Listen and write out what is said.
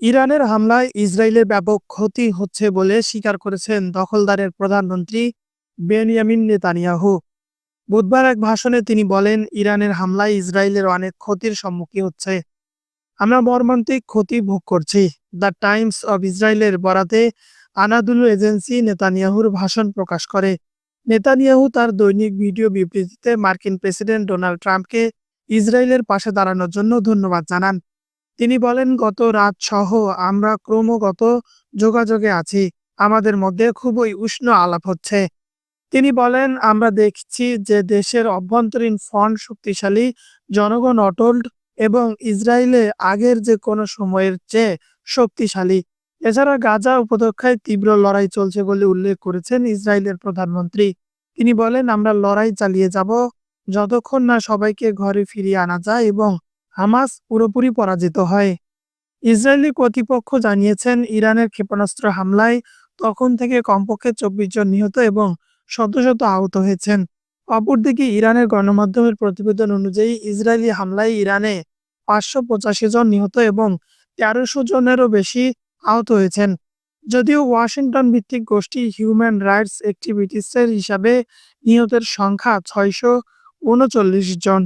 ইরানের হামলায় ইসরায়েলের ব্যাপক ক্ষতি হচ্ছে বলে স্বীকার করেছেন দখলদারের প্রধানমন্ত্রী বেনিয়ামিন নেতানিয়াহু। বুধবার এক ভাষণে তিনি বলেন, ইরানের হামলায় ইসরায়েলের অনেক ক্ষতির সম্মুখীন হচ্ছে। আমরা মর্মান্তিক ক্ষতি ভোগ করছি। দ্য টাইমস অব ইসরায়েলের বরাতে আনাদুলু এজেন্সি নেতানিয়াহুর ভাষণ প্রকাশ করে। নেতানিয়াহু তার দৈনিক ভিডিও বিবৃতিতে মার্কিন প্রেসিডেন্ট ডোনাল্ড ট্রাম্পকে ইসরায়েলের পাশে দাঁড়ানোর জন্য ধন্যবাদ জানান। তিনি বলেন, গত রাত সহ আমরা ক্রমাগত যোগাযোগে আছি। আমাদের মধ্যে খুবই উষ্ণ আলাপ হচ্ছে। তিনি বলেন, আমরা দেখছি যে দেশের অভ্যন্তরীণ ফন্ড শক্তিশালী, জনগণ অটল এবং ইসরায়েলে আগের যে কোনো সময়ের চেয়ে শক্তিশালী। এছাড়া গাজা উপত্যকায় তীব্র লড়াই চলছে বলে উল্লেখ করেছেন ইসরায়েলের প্রধানমন্ত্রী। তিনি বলেন, আমরা লড়াই চালিয়ে যাব যতক্ষণ না সবাইকে ঘরে ফিরিয়ে আনা যায় এবং হামাস পুরোপুরি পরাজিত হয়। ইসরায়েলি কর্তৃপক্ষ জানিয়েছেন, ইরানের ক্ষেপণাস্ত্র হামলায় তখন থেকে কমপক্ষে চব্বিশ জন নিহত এবং শত শত আহত হয়েছেন। অপরদিকে, ইরানের গণমাধ্যমের প্রতিবেদন অনুযায়ী, ইসরায়েলি হামলায় ইরানে পাঁচশো পঁচাশি জন নিহত এবং তেরোশো জনেরও বেশি আহত হয়েছেন। যদিও ওয়াশিংটন ভিত্তিক গোষ্ঠী হিউম্যান রাইটস অ্যাক্টিভিটিসের হিসাবে নিহতের সংখ্যা ছয়শো উনচল্লিশ জন।